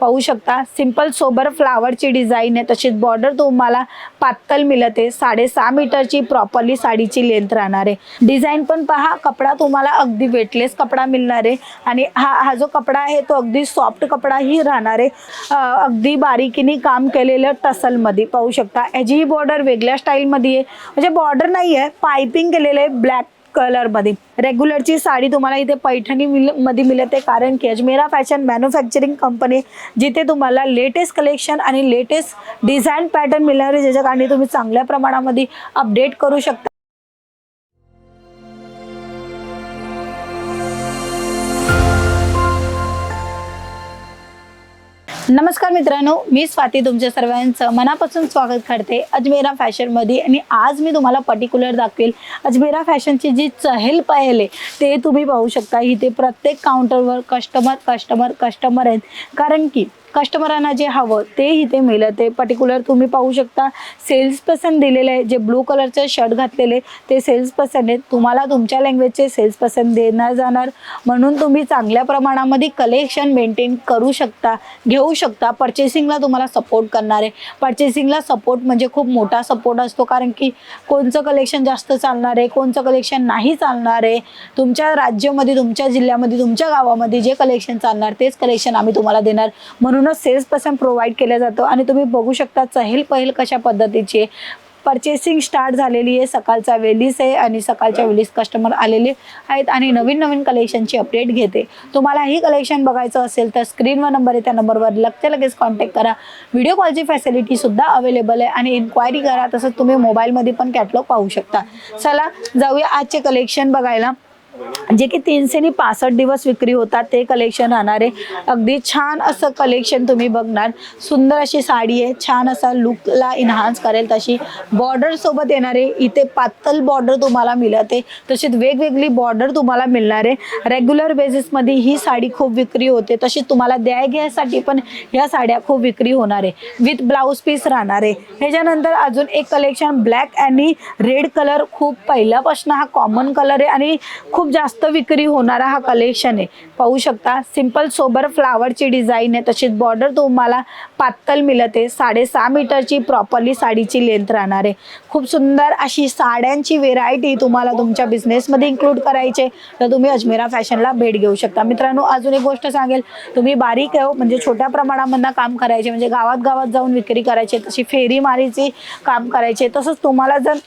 पाहू शकता simple sober फ्लावरची design आहे. तशीच बॉर्डर तुम्हाला पातळ मिळते साडेसहा मीटरची प्रॉपरली साडीची लेंथ राहणार आहे. डिझाईन पण पहा कपडा तुम्हाला अगदी वेटलेस कपडा मिळणार आहे. आणि हा हा जो कपडा आहे तो अगदी सॉफ्ट कपडाही राहणार आहे. अगदी बारीकीने काम केलेलं टसलमध्ये पाहू शकता याची ही बॉर्डर वेगळ्या स्टाईलमध्ये आहे. म्हणजे बॉर्डर नाही आहे पायपिंग केलेलं आहे ब्लॅक कलरमध्ये. रेग्युलरची साडी तुम्हाला इथे पैठणी मिलमध्ये मिळते. कारण की अजमेरा फॅशन मॅन्युफॅक्चरिंग कंपनी जिथे तुम्हाला लेटेस्ट कलेक्शन आणि लेटेस्ट डिझाईन पॅटर्न मिळणार आहे ज्याच्या कारणे तुम्ही चांगल्या प्रमाणामध्ये अपडेट करू शकता. नमस्कार मित्रांनो मी स्वाती तुमच्या सर्वांचं मनापासून स्वागत करते अजमेरा फॅशनमध्ये आणि आज मी तुम्हाला पर्टिक्युलर दाखवेल अजमेरा फॅशनची जी चहेल पहेल आहे ते तुम्ही पाहू शकता. इथे प्रत्येक काउंटरवर कस्टमर कस्टमर कस्टमर आहेत. कारण की कस्टमरांना जे हवं ते इथे आहे पर्टिक्युलर तुम्ही पाहू शकता सेल्स पर्सन दिलेले आहे जे ब्लू कलरचं शर्ट घातलेले ते सेल्स पर्सन आहेत. तुम्हाला तुमच्या लँग्वेजचे सेल्स पर्सन देणार जाणार. म्हणून तुम्ही चांगल्या प्रमाणामध्ये कलेक्शन मेंटेन करू शकता घेऊ शकता. पर्चेसिंगला तुम्हाला सपोर्ट करणार आहे. पर्चेसिंगला सपोर्ट म्हणजे खूप मोठा सपोर्ट असतो कारण की कोणचं कलेक्शन जास्त चालणार आहे कोणचं कलेक्शन नाही चालणार आहे. तुमच्या राज्यामध्ये तुमच्या जिल्ह्यामध्ये तुमच्या गावामध्ये जे कलेक्शन चालणार तेच कलेक्शन आम्ही तुम्हाला देणार. म्हणून पूर्ण सेल्स पर्सन प्रोव्हाइड केलं जातं आणि तुम्ही बघू शकता चहेल पहिल कशा पद्धतीची. आहे पर्चेसिंग स्टार्ट झालेली आहे सकाळचा वेलीस आहे आणि सकाळच्या वेलीस कस्टमर आलेले आहेत आणि नवीन नवीन कलेक्शनची अपडेट घेते. तुम्हाला ही कलेक्शन बघायचं असेल तर स्क्रीनवर नंबर आहे त्या नंबरवर लगच्या लगेच कॉन्टॅक्ट करा. व्हिडिओ कॉलची फॅसिलिटी सुद्धा अवेलेबल आहे आणि इन्क्वायरी करा तसंच तुम्ही मोबाईलमध्ये पण कॅटलॉग पाहू शकता. चला जाऊया आजचे कलेक्शन बघायला. जे की तीनशे आणि पासष्ट दिवस विक्री होतात ते कलेक्शन राहणार आहे. अगदी छान असं कलेक्शन तुम्ही बघणार. सुंदर अशी साडी आहे छान असा लुकला इन्हान्स करेल तशी. बॉर्डर सोबत येणार आहे. इथे पातळ बॉर्डर तुम्हाला मिळते. तशीच वेगवेगळी बॉर्डर तुम्हाला मिळणार आहे. रेग्युलर बेसिसमध्ये ही साडी खूप विक्री होते. तशीच तुम्हाला द्याय घ्यायसाठी पण ह्या साड्या खूप विक्री होणार आहे. विथ ब्लाऊज पीस राहणार आहे. ह्याच्यानंतर अजून एक कलेक्शन ब्लॅक आणि रेड कलर खूप पहिल्यापासून हा कॉमन कलर आहे आणि खूप जास्त विक्री होणारा हा कलेक्शन आहे. पाहू शकता सिंपल सोबर फ्लावरची डिझाईन आहे. तशीच बॉर्डर तुम्हाला पातळ मिळते साडेसहा मीटरची प्रॉपरली साडीची लेंथ राहणार आहे. खूप सुंदर अशी साड्यांची व्हेरायटी तुम्हाला तुमच्या बिझनेसमध्ये इन्क्लूड करायचे तर तुम्ही अजमेरा फॅशनला भेट घेऊ शकता. मित्रांनो अजून एक गोष्ट सांगेल. तुम्ही बारीक आहे हो, म्हणजे छोट्या प्रमाणामधनं काम करायचे म्हणजे गावात गावात जाऊन विक्री करायची तशी फेरी मारीची काम करायचे. तसंच तुम्हाला जर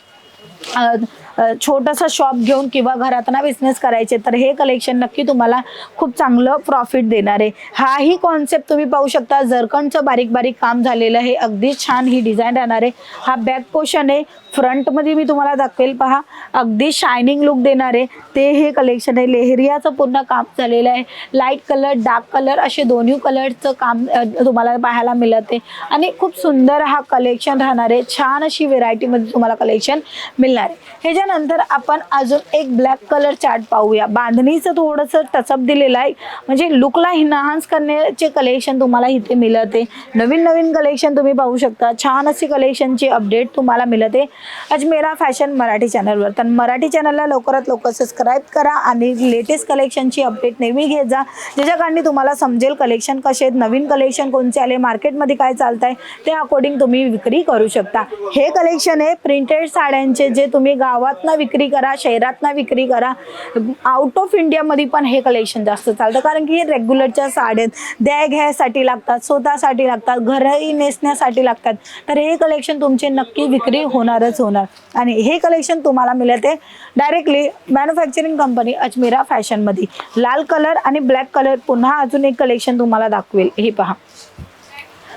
छोटंसं शॉप घेऊन किंवा घरातना बिझनेस करायचे तर हे कलेक्शन नक्की तुम्हाला खूप चांगलं प्रॉफिट देणार आहे. हाही कॉन्सेप्ट तुम्ही पाहू शकता. जरकणचं बारीक बारीक काम झालेलं आहे. अगदी छान ही डिझाईन राहणार आहे. हा बॅक पोर्शन आहे. फ्रंटमध्ये मी तुम्हाला दाखवेल पहा. अगदी शायनिंग लुक देणार आहे. ते हे कलेक्शन आहे. लेहरियाचं पूर्ण काम झालेलं आहे. लाइट कलर डार्क कलर असे दोन्ही कलरचं काम तुम्हाला पाहायला मिळत. आहे आणि खूप सुंदर हा कलेक्शन राहणार आहे. छान अशी व्हेरायटीमध्ये तुम्हाला कलेक्शन मिळणार आहे. ह्याच्यानंतर आपण अजून एक ब्लॅक कलर चार्ट पाहूया. बांधणीचं थोडंसं टचअप दिलेलं आहे. म्हणजे लुकला इन्हान्स करण्याचे कलेक्शन तुम्हाला इथे मिळते. नवीन नवीन कलेक्शन तुम्ही पाहू शकता. छान अशी कलेक्शनची अपडेट तुम्हाला मिळते. अजमेरा फॅशन मराठी चॅनलवर तर मराठी चॅनलला लवकरात लवकर सबस्क्राईब करा आणि लेटेस्ट कलेक्शनची अपडेट नेहमी घेत जा. ज्याच्या तुम्हाला समजेल कलेक्शन कसे आहेत नवीन कलेक्शन कोणते आले मार्केटमध्ये काय चालत आहे ते अकॉर्डिंग तुम्ही विक्री करू शकता. हे कलेक्शन आहे प्रिंटेड साड्यांचे जे तुम्ही गावात गावातनं विक्री करा शहरातनं विक्री करा. आउट ऑफ इंडियामध्ये पण हे कलेक्शन जास्त चालतं. कारण की हे रेग्युलरच्या साड्या द्या घ्यायसाठी लागतात स्वतःसाठी लागतात घरही नेसण्यासाठी लागतात. तर हे कलेक्शन तुमचे नक्की विक्री होणारच होणार. आणि हे कलेक्शन तुम्हाला मिळते डायरेक्टली मॅन्युफॅक्चरिंग कंपनी अजमेरा फॅशनमध्ये लाल कलर आणि ब्लॅक कलर पुन्हा अजून एक कलेक्शन तुम्हाला दाखवेल. हे पहा.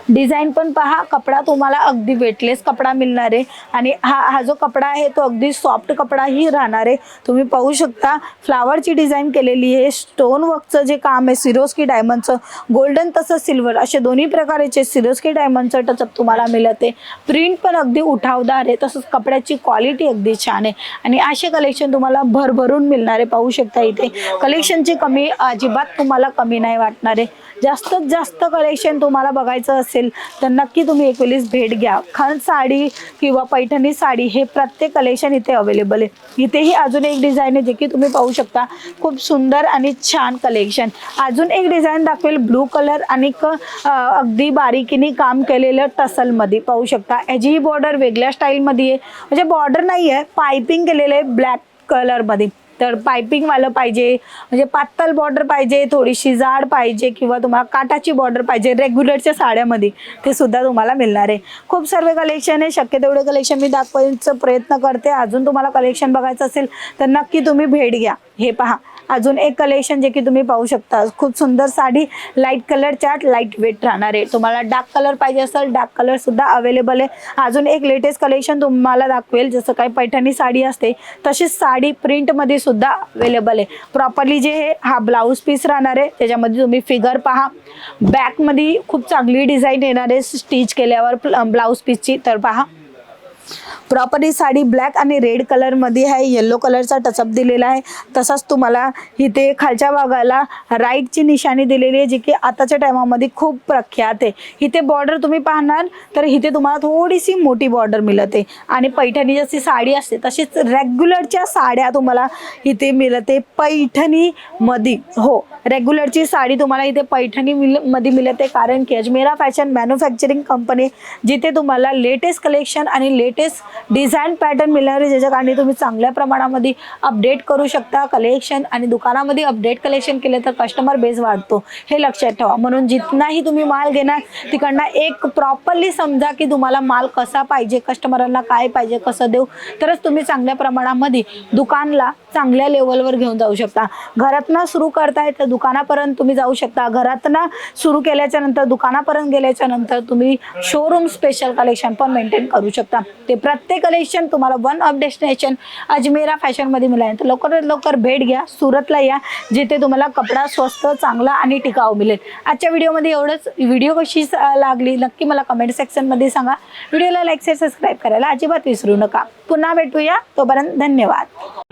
डिझाईन पण पहा कपडा तुम्हाला अगदी वेटलेस कपडा मिळणार आहे. आणि हा हा जो कपडा आहे तो अगदी सॉफ्ट कपडाही राहणार आहे. तुम्ही पाहू शकता फ्लावरची डिझाईन केलेली आहे. स्टोन वर्कचं जे काम आहे सिरोस्की डायमंडचं गोल्डन तसंच सिल्वर असे दोन्ही प्रकारचे सिरोस्की डायमंडचं टचअप तुम्हाला मिळते प्रिंट पण अगदी उठावदार आहे तसंच कपड्याची क्वालिटी अगदी छान आहे. आणि असे कलेक्शन तुम्हाला भरभरून मिळणार आहे पाहू शकता इथे. कलेक्शनची कमी अजिबात तुम्हाला कमी नाही वाटणार आहे. जास्तीत जास्त कलेक्शन तुम्हाला बघायचं असेल तर नक्की तुम्ही एक वेळेस भेट घ्या. खण साडी किंवा पैठणी साडी हे प्रत्येक कलेक्शन इथे अवेलेबल आहे. इथेही अजून एक डिझाईन आहे जे की तुम्ही पाहू शकता. खूप सुंदर आणि छान कलेक्शन अजून एक डिझाईन दाखवेल ब्लू कलर आणि अगदी बारीकीने काम केलेलं टसलमध्ये पाहू शकता. ह्याचीही बॉर्डर वेगळ्या स्टाईलमध्ये आहे. म्हणजे बॉर्डर नाही आहे पायपिंग केलेलं आहे ब्लॅक कलरमध्ये तर पायपिंगवालं पाहिजे म्हणजे पातळ बॉर्डर पाहिजे थोडीशी जाड पाहिजे किंवा तुम्हाला काटाची बॉर्डर पाहिजे रेग्युलरच्या साड्यामध्ये ते सुद्धा तुम्हाला मिळणार आहे. खूप सर्व कलेक्शन आहे शक्य तेवढे कलेक्शन मी दाखवायचा प्रयत्न करते. अजून तुम्हाला कलेक्शन बघायचं असेल तर नक्की तुम्ही भेट घ्या. हे पहा. अजून एक कलेक्शन जे की तुम्ही पाहू शकता. खूप सुंदर sari light colour chart light weight राहणार आहे. तुम्हाला डार्क कलर पाहिजे असेल डार्क कलर सुद्धा अवेलेबल आहे. अजून एक लेटेस्ट कलेक्शन तुम्हाला दाखवेल. जसं काही पैठणी साडी असते तशीच साडी प्रिंटमध्ये सुद्धा अवेलेबल आहे. प्रॉपरली जे हे हा ब्लाऊज पीस राहणार आहे. त्याच्यामध्ये तुम्ही फिगर पहा. बॅकमध्ये खूप चांगली डिझाईन येणार आहे. स्टिच केल्यावर ब्लाऊज पीसची तर पहा. प्रॉपरली साडी ब्लॅक आणि रेड कलरमध्ये आहे. येल्लो कलरचा टचअप दिलेला आहे. तसाच तुम्हाला इथे खालच्या भागाला राईटची निशाणी दिलेली आहे जी की आताच्या टायमामध्ये खूप प्रख्यात आहे. इथे बॉर्डर तुम्ही पाहणार तर इथे तुम्हाला थोडीशी मोठी बॉर्डर मिळते. आणि पैठणी जशी साडी असते तशीच रेग्युलरच्या साड्या तुम्हाला इथे मिळते पैठणीमध्ये हो रेग्युलरची साडी तुम्हाला इथे पैठणी मिलमध्ये मिळते. कारण की अजमेरा फॅशन मॅन्युफॅक्चरिंग कंपनी जिथे तुम्हाला लेटेस्ट कलेक्शन आणि लेटेस्ट डिझाईन पॅटर्न मिळणारे आहे ज्याच्या तुम्ही चांगल्या प्रमाणामध्ये अपडेट करू शकता कलेक्शन आणि दुकानामध्ये अपडेट कलेक्शन केले तर कस्टमर बेस वाढतो. हे लक्षात ठेवा. म्हणून जितनाही तुम्ही माल घेणार तिकडनं एक प्रॉपरली समजा की तुम्हाला माल कसा पाहिजे कस्टमरांना काय पाहिजे कसं देऊ तरच तुम्ही चांगल्या प्रमाणामध्ये दुकानला चांगल्या लेवलवर घेऊन जाऊ शकता. घरातनं सुरू करताय तर दुकानापर्यंत तुम्ही जाऊ शकता. घरातनं सुरू केल्याच्यानंतर दुकानापर्यंत गेल्याच्यानंतर तुम्ही शोरूम स्पेशल कलेक्शन पण मेंटेन करू शकता. ते प्रत्येक ते कलेक्शन तुम्हाला वन ऑफ डेस्टिनेशन अजमेरा फॅशनमध्ये मिळाले. तर लवकरात लवकर भेट घ्या सुरतला या जिथे तुम्हाला कपडा स्वस्त चांगला आणि टिकाऊ मिळेल. आजच्या व्हिडिओमध्ये एवढंच. व्हिडिओ कशी लागली नक्की मला कमेंट सेक्शनमध्ये सांगा. व्हिडिओला लाईक शेअर सबस्क्राईब करायला अजिबात विसरू नका. पुन्हा भेटूया. तोपर्यंत धन्यवाद.